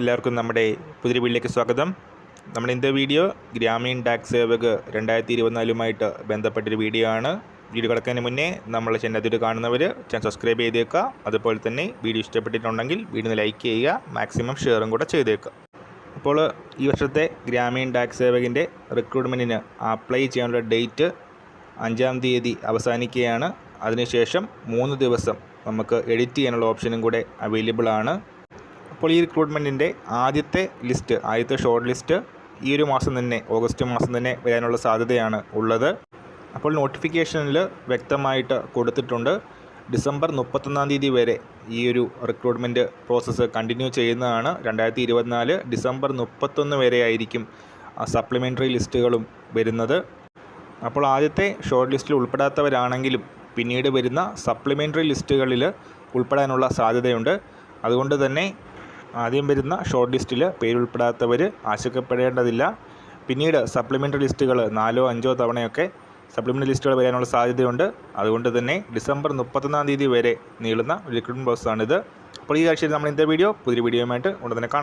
എല്ലാവർക്കും നമ്മുടെ പുതിയ വീട്ടിലേക്ക് സ്വാഗതം. നമ്മുടെ ഇന്നത്തെ വീഡിയോ ഗ്രാമീൺ ടാക്സ് സേവക് രണ്ടായിരത്തി ഇരുപത്തിനാലുമായിട്ട് ബന്ധപ്പെട്ടൊരു വീഡിയോ ആണ്. വീഡിയോ കിടക്കുന്നതിന് മുന്നേ നമ്മൾ ചെന്നത്തിട്ട് കാണുന്നവർ ചാനൽ സബ്സ്ക്രൈബ് ചെയ്തേക്കുക അതുപോലെ തന്നെ വീഡിയോ ഇഷ്ടപ്പെട്ടിട്ടുണ്ടെങ്കിൽ വീഡിയോ ലൈക്ക് ചെയ്യുക മാക്സിമം ഷെയറും കൂടെ ചെയ്തേക്കുക അപ്പോൾ ഈ വർഷത്തെ ഗ്രാമീൺ ടാക്സ് സേവകിന്റെ റിക്രൂട്ട്മെന്റിന് അപ്ലൈ ചെയ്യാനുള്ള ഡേറ്റ് അഞ്ചാം തീയതി അവസാനിക്കുകയാണ്. അതിനുശേഷം മൂന്ന് ദിവസം നമുക്ക് എഡിറ്റ് ചെയ്യാനുള്ള ഓപ്ഷനും കൂടെ അവൈലബിൾ ആണ്. അപ്പോൾ ഈ റിക്രൂട്ട്മെന്റിന്റെ ആദ്യത്തെ ലിസ്റ്റ് ആദ്യത്തെ ഷോർട്ട് ലിസ്റ്റ് ഈ ഒരു മാസം തന്നെ ഓഗസ്റ്റ് മാസം തന്നെ വരാനുള്ള സാധ്യതയാണ് ഉള്ളത്. അപ്പോൾ നോട്ടിഫിക്കേഷനിൽ വ്യക്തമായിട്ട് കൊടുത്തിട്ടുണ്ട്. ഡിസംബർ മുപ്പത്തൊന്നാം തീയതി വരെ ഈ ഒരു റിക്രൂട്ട്മെന്റ് പ്രോസസ്സ് കണ്ടിന്യൂ ചെയ്യുന്നതാണ്. രണ്ടായിരത്തി ഇരുപത്തിനാല് ഡിസംബർ മുപ്പത്തൊന്ന് വരെ ആയിരിക്കും സപ്ലിമെന്ററി ലിസ്റ്റുകളും വരുന്നത്. അപ്പോൾ ആദ്യത്തെ ഷോർട്ട് ലിസ്റ്റിൽ ഉൾപ്പെടാത്തവരാണെങ്കിലും പിന്നീട് വരുന്ന സപ്ലിമെന്ററി ലിസ്റ്റുകളിൽ ഉൾപ്പെടാനുള്ള സാധ്യതയുണ്ട്. അതുകൊണ്ട് തന്നെ ആദ്യം വരുന്ന ഷോർട്ട് ലിസ്റ്റിൽ പേരുൾപ്പെടാത്തവർ ആശങ്കപ്പെടേണ്ടതില്ല പിന്നീട് സപ്ലിമെന്ററി ലിസ്റ്റുകൾ നാലോ അഞ്ചോ തവണയൊക്കെ സപ്ലിമെന്ററി ലിസ്റ്റുകൾ വരാനുള്ള സാധ്യതയുണ്ട്. അതുകൊണ്ട് തന്നെ ഡിസംബർ മുപ്പത്തൊന്നാം തീയതി വരെ നീളുന്ന റിക്രൂട്ട്മെന്റ് പ്രോസസ്സാണിത് അപ്പോൾ ഈ ആഴ്ചയിൽ നമ്മൾ ഇന്നത്തെ വീഡിയോ പുതിയ വീഡിയോയുമായിട്ട് ഉടനെ കാണാം.